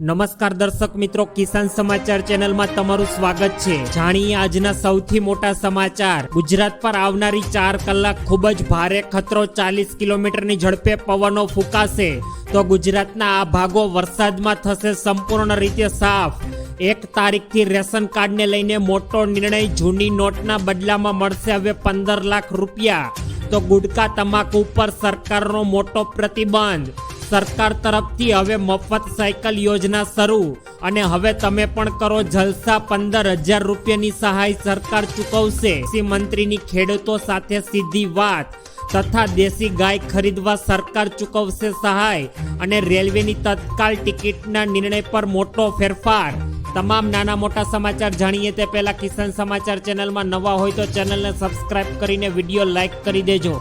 નમસ્કાર દર્શક મિત્રો, કિસાન સમાચાર ચેનલમાં તમારું સ્વાગત છે. જાણીએ આજના સૌથી મોટા સમાચાર. ગુજરાત પર આવનારી ચાર કલાક ખૂબ જ ભારે ખતરો ચાલીસ કિલોમીટરની ઝડપે પવનો ફૂંકાશે. તો ગુજરાતના આ ભાગો વરસાદમાં થશે સંપૂર્ણ રીતે સાફ. એક તારીખથી રેશન કાર્ડને લઈને મોટો નિર્ણય જૂની નોટના બદલામાં મળશે હવે પંદર લાખ રૂપિયા. તો ગુટકા, તમાકુ ઉપર સરકારનો મોટો પ્રતિબંધ. સરકાર તરફથી હવે મફત સાયકલ યોજના શરૂ. અને હવે તમે પણ કરો જલસા પંદર હજાર રૂપિયાની સહાય સરકાર ચૂકવશે. કૃષિ મંત્રીની ખેડૂતો સાથે સીધી વાત. તથા દેશી ગાય ખરીદવા સરકાર ચૂકવશે સહાય. અને રેલવેની તત્કાલ ટિકિટના નિર્ણય પર મોટો ફેરફાર. તમામ નાના મોટા સમાચાર જાણીએ તે પહેલા કિસાન સમાચાર ચેનલમાં નવા હોય તો ચેનલને સબસ્ક્રાઇબ કરીને વીડિયો લાઇક કરી દેજો.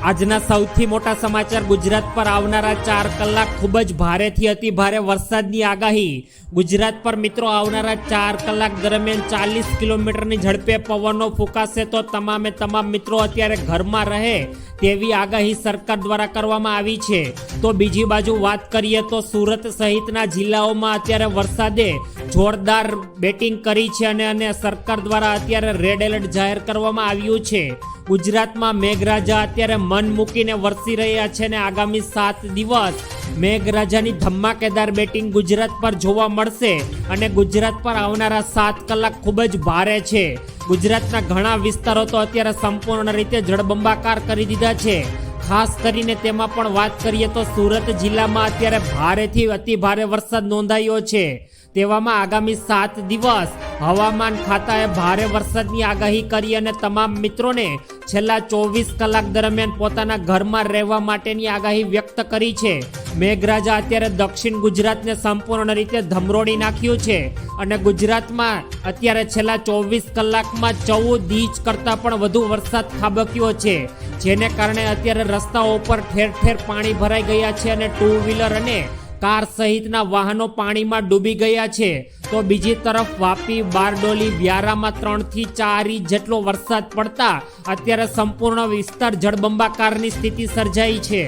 આજના સૌથી મોટા સમાચાર ગુજરાત પર આવનારા ચાર કલાક ખૂબ જ ભારેથી અતિ ભારે વરસાદની આગાહી. ગુજરાત પર મિત્રો આવનારા ચાર કલાક દરમિયાન ચાલીસ કિલોમીટરની ઝડપે પવનો ફૂંકાશે તો તમામે તમામ મિત્રો અત્યારે ઘરમાં રહે તેવી આગાહી સરકાર દ્વારા કરવામાં આવી છે. તો બીજી બાજુ વાત કરીએ તો સુરત સહિતના જિલ્લાઓમાં અત્યારે વરસાદે જોરદાર બેટિંગ કરી છે અને અને સરકાર દ્વારા અત્યારે રેડ એલર્ટ જાહેર કરવામાં આવ્યું છે. ગુજરાતમાં મેઘરાજા અત્યારે મન મૂકીને વરસી રહ્યા છે અને આગામી સાત દિવસ મેઘરાજાની ધમાકેદાર બેટિંગ ગુજરાત પર જોવા મળશે અને ગુજરાત પર આવનારા સાત કલાક ખૂબ જ ભારે છે. ગુજરાતના ઘણા વિસ્તારો તો અત્યારે સંપૂર્ણ રીતે જળબંબાકાર કરી દીધા છે. ખાસ કરીને તેમાં પણ વાત કરીએ તો સુરત જિલ્લામાં અત્યારે ભારેથી અતિ ભારે વરસાદ નોંધાયો છે. તેવામાં આગામી સાત દિવસ હવામાન ખાતાએ ભારે વરસાદની આગાહી કરી અને તમામ મિત્રોને છેલ્લા ચોવીસ કલાક દરમિયાન પોતાના ઘરમાં રહેવા માટેની આગાહી વ્યક્ત કરી છે. મેઘરાજા અત્યારે દક્ષિણ ગુજરાતને સંપૂર્ણ રીતે ધમરોડી નાખ્યું છે અને ગુજરાતમાં અત્યારે છેલ્લા ચોવીસ કલાકમાં ચૌદ ઇંચ કરતાં પણ વધુ વરસાદ ખાબક્યો છે, જેને કારણે અત્યારે રસ્તાઓ પર ઠેર ઠેર પાણી ભરાઈ ગયા છે અને ટુ વ્હીલર અને કાર સહિતના વાહનો પાણીમાં ડૂબી ગયા છે. તો બીજી તરફ વાપી, બારડોલી, વ્યારામાં ત્રણથી ચાર ઇંચ જેટલો વરસાદ પડતા અત્યારે સંપૂર્ણ વિસ્તાર જળબંબાકારની સ્થિતિ સર્જાઈ છે.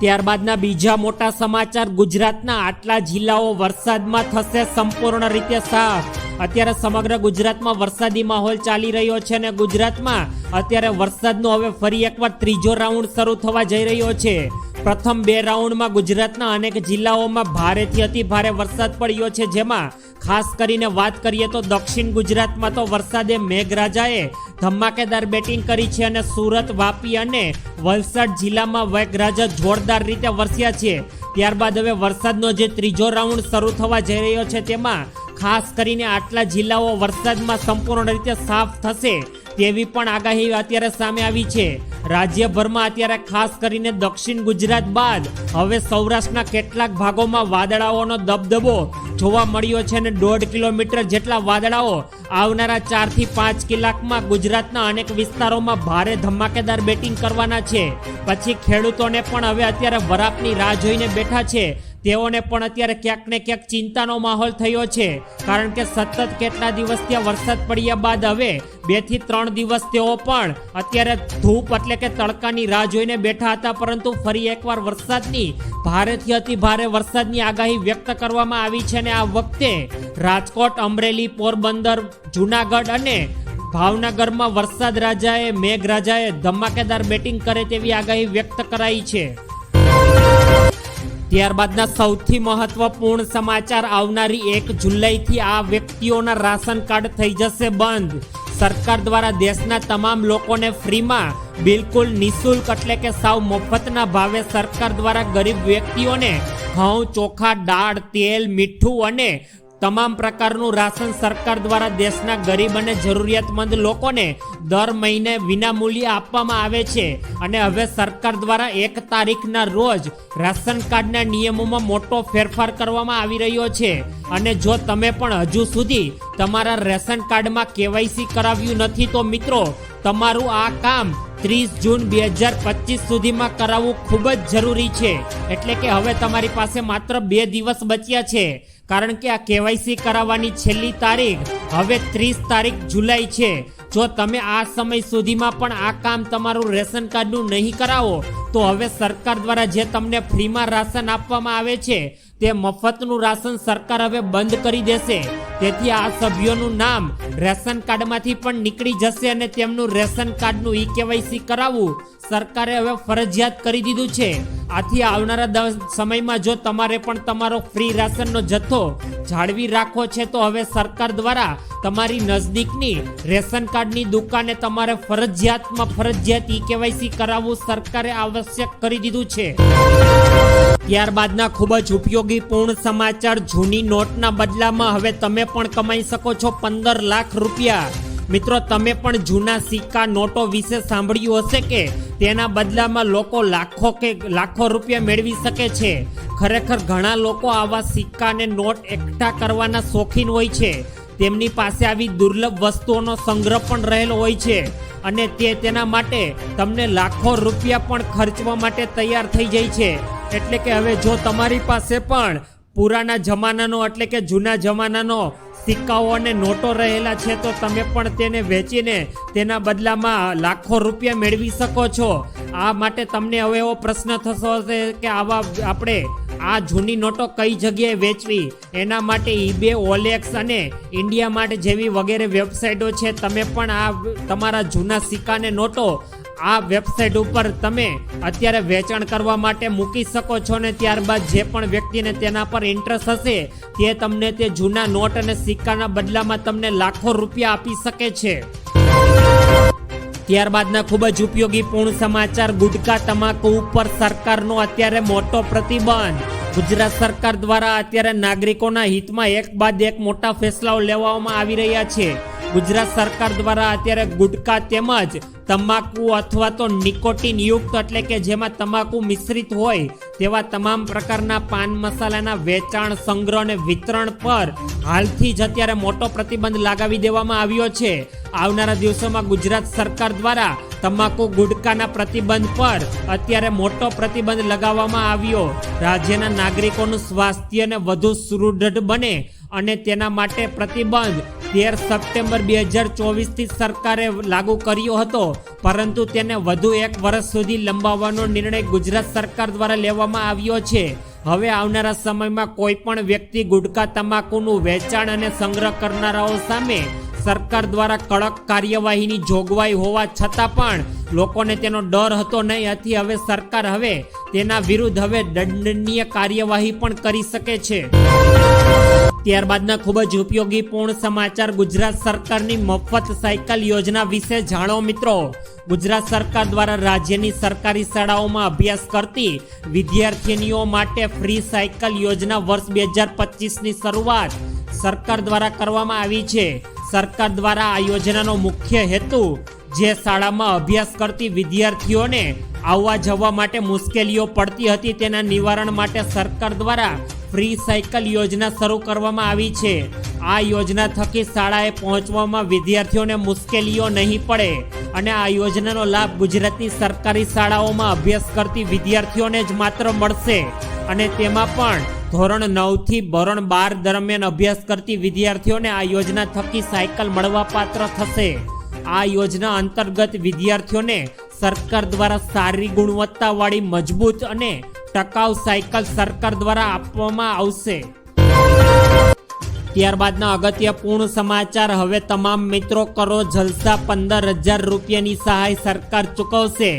ત્યારબાદના બીજા મોટા સમાચાર ગુજરાતના આટલા જિલ્લાઓ વરસાદમાં થશે સંપૂર્ણ રીતે સાફ. અત્યારે સમગ્ર ગુજરાતમાં વરસાદી માહોલ ચાલી રહ્યો છે અને ગુજરાતમાં અત્યારે વરસાદનો હવે ફરી એકવાર ત્રીજો રાઉન્ડ શરૂ થવા જઈ રહ્યો છે. પ્રથમ બે રાઉન્ડમાં ગુજરાતના અનેક જિલ્લાઓમાં ભારેથી અતિ ભારે વરસાદ પડ્યો છે. જેમાં ખાસ કરીને વાત કરીએ તો દક્ષિણ ગુજરાતમાં તો વરસાદે મેઘરાજાએ ધમાકેદાર બેટિંગ કરી છે અને સુરત, વાપી અને વલસાડ જિલ્લામાં મેઘરાજા જોરદાર રીતે વરસ્યા છે. ત્યારબાદ હવે વરસાદનો જે ત્રીજો રાઉન્ડ શરૂ થવા જઈ રહ્યો છે તેમાં ખાસ કરીને આટલા જિલ્લાઓ વરસાદમાં સંપૂર્ણ રીતે સાફ થશે તેવી પણ આગાહી અત્યારે સામે આવી છે. રાજ્યભરમાં અત્યારે ખાસ કરીને દક્ષિણ ગુજરાત બાદ હવે સૌરાષ્ટ્રના કેટલાક ભાગોમાં વાદળાઓનો દબદબો જોવા મળ્યો છે અને દોઢ કિલોમીટર જેટલા વાદળાઓ આવનારા ચારથી પાંચ કલાકમાં ગુજરાતના અનેક વિસ્તારોમાં ભારે ધમાકેદાર બેટિંગ કરવાના છે. પછી ખેડૂતોને પણ હવે અત્યારે વરાપની રાહ જોઈને બેઠા છે. તેઓને પણ અત્યારે ક્યાંક ને ક્યાંક ચિંતાનો માહોલ થયો છે. કારણ કે સતત કેટલા દિવસ ત્યાં વરસાદ પડ્યા બાદ હવે બેથી ત્રણ દિવસ તેઓ પણ અત્યારે ધૂપ એટલે કે તડકાની રાહ જોઈને બેઠા હતા, પરંતુ ફરી એકવાર વરસાદની ભારેથી અતિ ભારે વરસાદની આગાહી વ્યક્ત કરવામાં આવી છે અને આ વખતે રાજકોટ, અમરેલી, પોરબંદર, જુનાગઢ અને ભાવનગરમાં વરસાદ રાજાએ, મેઘરાજાએ ધમાકેદાર બેટિંગ કરે તેવી આગાહી વ્યક્ત કરાઈ છે. ત્યારબાદના સૌથી મહત્વપૂર્ણ સમાચાર આવનારી એક જુલાઈથી આ વ્યક્તિઓના રાશન કાર્ડ થઈ જશે બંધ. સરકાર દ્વારા દેશના તમામ લોકોને ફ્રીમાં બિલકુલ નિઃશુલ્ક એટલે કે સાવ મફતના ભાવે સરકાર દ્વારા ગરીબ વ્યક્તિઓને ઘઉં, ચોખા, દાળ, તેલ, મીઠું અને તમામ પ્રકારનું રાશન સરકાર દ્વારા દેશના ગરીબ અને જરૂરિયાતમંદ લોકોને દર મહિને વિનામૂલ્યે આપવામાં આવે છે. અને હવે સરકાર દ્વારા એક તારીખના રોજ રાશન કાર્ડના નિયમોમાં મોટો ફેરફાર કરવામાં આવી રહ્યો છે. અને જો તમે પણ હજુ સુધી તમારા રેશન કાર્ડમાં કેવાયસી કરાવ્યું નથી તો મિત્રો, તમારું આ કામ ત્રીસ જૂન બે હજાર પચીસ સુધીમાં કરાવવું ખૂબ જ જરૂરી છે. એટલે કે હવે તમારી પાસે માત્ર બે દિવસ બચ્યા છે. કારણ કે આ કેવાયસી કરાવવાની છેલ્લી તારીખ હવે ત્રીસ તારીખ જુલાઈ છે. જો તમે આ સમય સુધીમાં પણ આ કામ તમારું રેશન કાર્ડનું નહીં કરાવો, તો હવે સરકાર દ્વારા જે તમને ફ્રીમાં રાશન આપવામાં આવે છે, તે મફતનું રાશન સરકાર હવે બંધ કરી દેશે. તેથી આ સભ્યોનું નામ રેશન કાર્ડમાંથી પણ નીકળી જશે અને તેમનું રેશન કાર્ડનું ઈ કેવાયસી કરાવવું સરકારે હવે ફરજિયાત કરી દીધું છે. આથી આવનારા સમયમાં જો તમારે પણ તમારો ફ્રી રાશનનો જથ્થો જાળવી રાખવો છે, તો હવે સરકાર દ્વારા તમારી નજદીકની રેશન કાર્ડની દુકાને તમારે ફરજિયાતમાં ફરજિયાત ઈ કેવાયસી કરાવવું સરકારે આવશ્યક કરી દીધું છે. ત્યારબાદના ખૂબ જ ઉપયોગી પૂર્ણ સમાચાર, જૂની નોટના બદલામાં હવે તમે પણ કમાઈ શકો છો પંદર લાખ રૂપિયા. મિત્રો, તમે પણ જૂના સિક્કા નોટો વિશે સાંભળ્યું હશે કે તેના બદલામાં લોકો લાખો કે લાખો રૂપિયા મેળવી શકે છે. ખરેખર ઘણા લોકો આવા સિક્કા અને નોટ એકઠા કરવાના શોખીન હોય છે. તેમની પાસે આવી દુર્લભ વસ્તુઓનો સંગ્રહ પણ રહેલો હોય છે અને તે તેના માટે તમને લાખો રૂપિયા પણ ખર્ચવા માટે તૈયાર થઈ જાય છે. એટલે કે હવે જો તમારી પાસે પણ પુરાના જમાનાનો એટલે કે જૂના જમાનાનો સિક્કાઓ અને નોટો રહેલા છે, તો તમે પણ તેને વેચીને તેના બદલામાં લાખો રૂપિયા મેળવી શકો છો. આ માટે તમને હવે એવો પ્રશ્ન થતો હશે કે આવા આપણે આ જૂની નોટો કઈ જગ્યાએ વેચવી? એના માટે ઈબે ઓલેક્સ અને ઇન્ડિયા માટે જેવી વગેરે વેબસાઇટો છે. તમે પણ આ તમારા જૂના સિક્કાને નોટો આ વેબસાઇટ ઉપર તમે અત્યારે વેચાણ કરવા માટે મૂકી શકો છો ને ત્યારબાદ જે પણ વ્યક્તિને તેના પર ઇન્ટરેસ્ટ હશે, તે તમને તે જૂના નોટ અને સિક્કાના બદલામાં તમને લાખો રૂપિયા આપી શકે છે. ત્યારબાદના ખૂબ જ ઉપયોગી પૂર્ણ સમાચાર ગુટકા, તમાકુ ઉપર સરકારનો અત્યારે મોટો પ્રતિબંધ. ગુજરાત સરકાર દ્વારા અત્યારે નાગરિકોના હિતમાં એક બાદ એક મોટા ફેસલાઓ લેવામાં આવી રહ્યા છે. ગુજરાત સરકાર દ્વારા અત્યારે ગુટકા તેમજ તમાકુ અથવા તો નિકોટિન યુક્ત એટલે કે જેમાં તમાકુ મિશ્રિત હોય, તેવા તમામ પ્રકારના પાન મસાલાના વેચાણ સંગ્રહ અને વિતરણ પર હાલથી જ અત્યારે મોટો પ્રતિબંધ લગાવી દેવામાં આવ્યો છે. આવનારા દિવસોમાં ગુજરાત સરકાર દ્વારા તમાકુ ગુટકાના પ્રતિબંધ પર અત્યારે મોટો પ્રતિબંધ લગાવવામાં આવ્યો. રાજ્યના નાગરિકોનું સ્વાસ્થ્યને વધુ સુદૃઢ બને અને તેના માટે પ્રતિબંધ તેર સપ્ટેમ્બર બે હજાર ચોવીસથી સરકારે લાગુ કર્યો હતો. પરંતુ તેને વધુ એક વર્ષ સુધી લંબાવવાનો નિર્ણય ગુજરાત સરકાર દ્વારા લેવામાં આવ્યો છે. હવે આવનારા સમયમાં કોઈ પણ વ્યક્તિ ગુટકા, તમાકુનું વેચાણ અને સંગ્રહ કરનારાઓ સામે સરકાર દ્વારા કડક કાર્યવાહીની જોગવાઈ હોવા છતાં પણ લોકોને તેનો ડર હતો નહીં. આથી હવે સરકાર હવે તેના વિરુદ્ધ હવે દંડનીય કાર્યવાહી પણ કરી શકે છે. ત્યારબાદના ખૂબ જ ઉપયોગી પૂર્ણ સમાચાર ગુજરાત સરકારની મફત સાયકલ યોજના વિશે જાણો મિત્રો. ગુજરાત સરકાર દ્વારા રાજ્યની સરકારી શાળાઓમાં અભ્યાસ કરતી વિદ્યાર્થીનીઓ માટે ફ્રી સાયકલ યોજના વર્ષ બે હજાર પચીસની શરૂઆત સરકાર દ્વારા કરવામાં આવી છે. સરકાર દ્વારા આ યોજનાનો મુખ્ય હેતુ જે શાળામાં અભ્યાસ કરતી વિદ્યાર્થીઓને આવવા જવા માટે મુશ્કેલીઓ પડતી હતી, તેના નિવારણ માટે સરકાર દ્વારા ફ્રી સાયકલ યોજના શરૂ કરવામાં આવી છે. આ યોજના થકી શાળાએ પહોંચવામાં વિદ્યાર્થીઓને મુશ્કેલીઓ નહીં પડે અને આ યોજનાનો લાભ ગુજરાતની સરકારી શાળાઓમાં અભ્યાસ કરતી વિદ્યાર્થીઓને જ માત્ર મળશે અને તેમાં પણ ધોરણ નવથી ભરણ બાર દરમિયાન અભ્યાસ કરતી વિદ્યાર્થીઓને આ યોજના થકી સાયકલ મળવા પાત્ર થશે. આ યોજના અંતર્ગત વિદ્યાર્થીઓને સરકાર દ્વારા સારી ગુણવત્તાવાળી મજબૂત અને ટકાઉ સાયકલ સરકાર દ્વારા આપવામાં આવશે. ત્યારબાદના અગત્યપૂર્ણ સમાચાર. હવે તમામ મિત્રો કરો જલસા. પંદર હજાર રૂપિયાની સહાય સરકાર ચૂકવશે.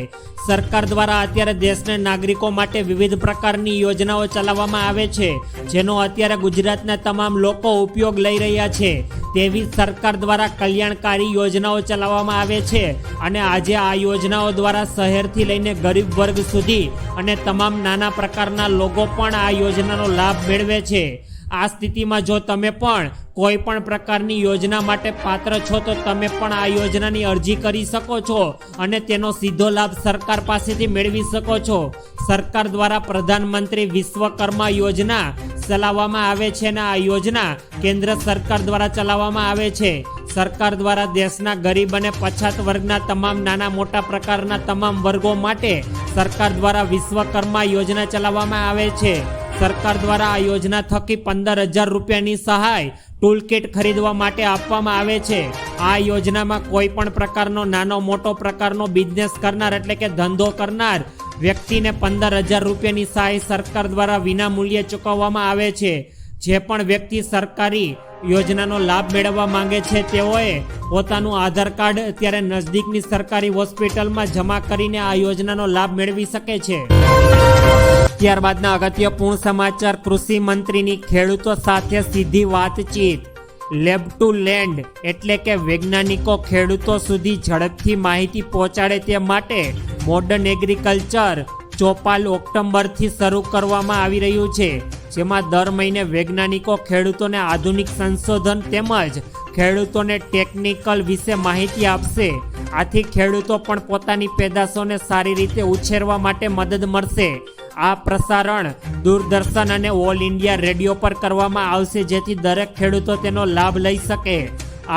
સરકાર દ્વારા અત્યારે દેશના નાગરિકો માટે વિવિધ પ્રકારની યોજનાઓ ચલાવવામાં આવે છે, જેનો અત્યારે ગુજરાતના તમામ લોકો ઉપયોગ લઈ રહ્યા છે. તેવી સરકાર દ્વારા કલ્યાણકારી યોજનાઓ ચલાવવામાં આવે છે અને આજે આ યોજનાઓ દ્વારા શહેરથી લઈને ગરીબ વર્ગ સુધી અને તમામ નાના પ્રકારના લોકો પણ આ યોજનાનો લાભ મેળવે છે. આ સ્થિતિમાં જો તમે પણ કોઈ પણ પ્રકારની યોજના માટે પાત્ર છો, તો તમે પણ આ યોજનાની અરજી કરી શકો છો અને તેનો સીધો લાભ સરકાર પાસેથી મેળવી શકો છો. સરકાર દ્વારા પ્રધાનમંત્રી વિશ્વકર્મા યોજના ચલાવવામાં આવે છે અને આ યોજના કેન્દ્ર સરકાર દ્વારા ચલાવવામાં આવે છે. સરકાર દ્વારા દેશના ગરીબ અને પછાત વર્ગના તમામ નાના મોટા પ્રકારના તમામ વર્ગો માટે સરકાર દ્વારા વિશ્વકર્મા યોજના ચલાવવામાં આવે છે. સરકાર દ્વારા આ યોજના થકી પંદર હજાર રૂપિયાની સહાય ટૂલકીટ ખરીદવા માટે આપવામાં આવે છે. આ યોજનામાં કોઈ પણ પ્રકારનો નાનો મોટો પ્રકારનો બિઝનેસ કરનાર એટલે કે ધંધો કરનાર વ્યક્તિને પંદર હજાર રૂપિયાની સહાય સરકાર દ્વારા વિના મૂલ્યે ચૂકવવામાં આવે છે. જે પણ વ્યક્તિ સરકારી યોજનાનો લાભ મેળવવા માંગે છે તેઓએ પોતાનું આધાર કાર્ડ અત્યારે નજદીકની સરકારી હોસ્પિટલમાં જમા કરીને આ યોજનાનો લાભ મેળવી શકે છે. ત્યારબાદના અગત્યપૂર્ણ સમાચાર, કૃષિ મંત્રીની ખેડૂતો સાથે સીધી વાતચીત. લેબ ટુ લેન્ડ એટલે કે વૈજ્ઞાનિકો ખેડૂતો સુધી ઝડપથી માહિતી પહોંચાડે તે માટે મોડર્ન એગ્રીકલ્ચર ચોપાલ ઓક્ટોબરથી શરૂ કરવામાં આવી રહ્યું છે, જેમાં દર મહિને વૈજ્ઞાનિકો ખેડૂતોને આધુનિક સંશોધન તેમજ ખેડૂતોને ટેકનિકલ વિશે માહિતી આપશે. આથી ખેડૂતો પણ પોતાની પેદાશોને સારી રીતે ઉછેરવા માટે મદદ મળશે. આ પ્રસારણ દૂરદર્શન અને ઓલ ઇન્ડિયા રેડિયો પર કરવામાં આવશે, જેથી દરેક ખેડૂતો તેનો લાભ લઈ શકે.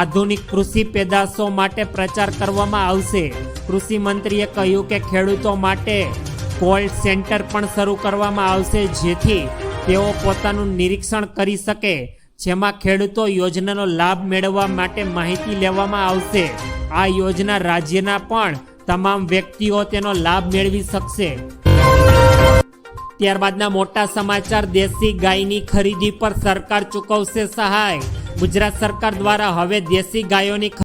આધુનિક કૃષિ પેદાશો માટે પ્રચાર કરવામાં આવશે. કૃષિ મંત્રીએ કહ્યું કે ખેડૂતો માટે કોલ્ડ સેન્ટર પણ શરૂ કરવામાં આવશે, જેથી તેઓ પોતાનું નિરીક્ષણ કરી શકે, જેમાં ખેડૂતો યોજનાનો લાભ મેળવવા માટે માહિતી લેવામાં આવશે. આ યોજના રાજ્યના પણ તમામ વ્યક્તિઓ તેનો લાભ મેળવી શકશે. ત્યારબાદના મોટા સમાચાર, દેશી ગાયની ખરીદી પર સરકાર ચૂકવશે સહાય. ગુજરાત સરકાર દ્વારા હવે દેશી ગાયોની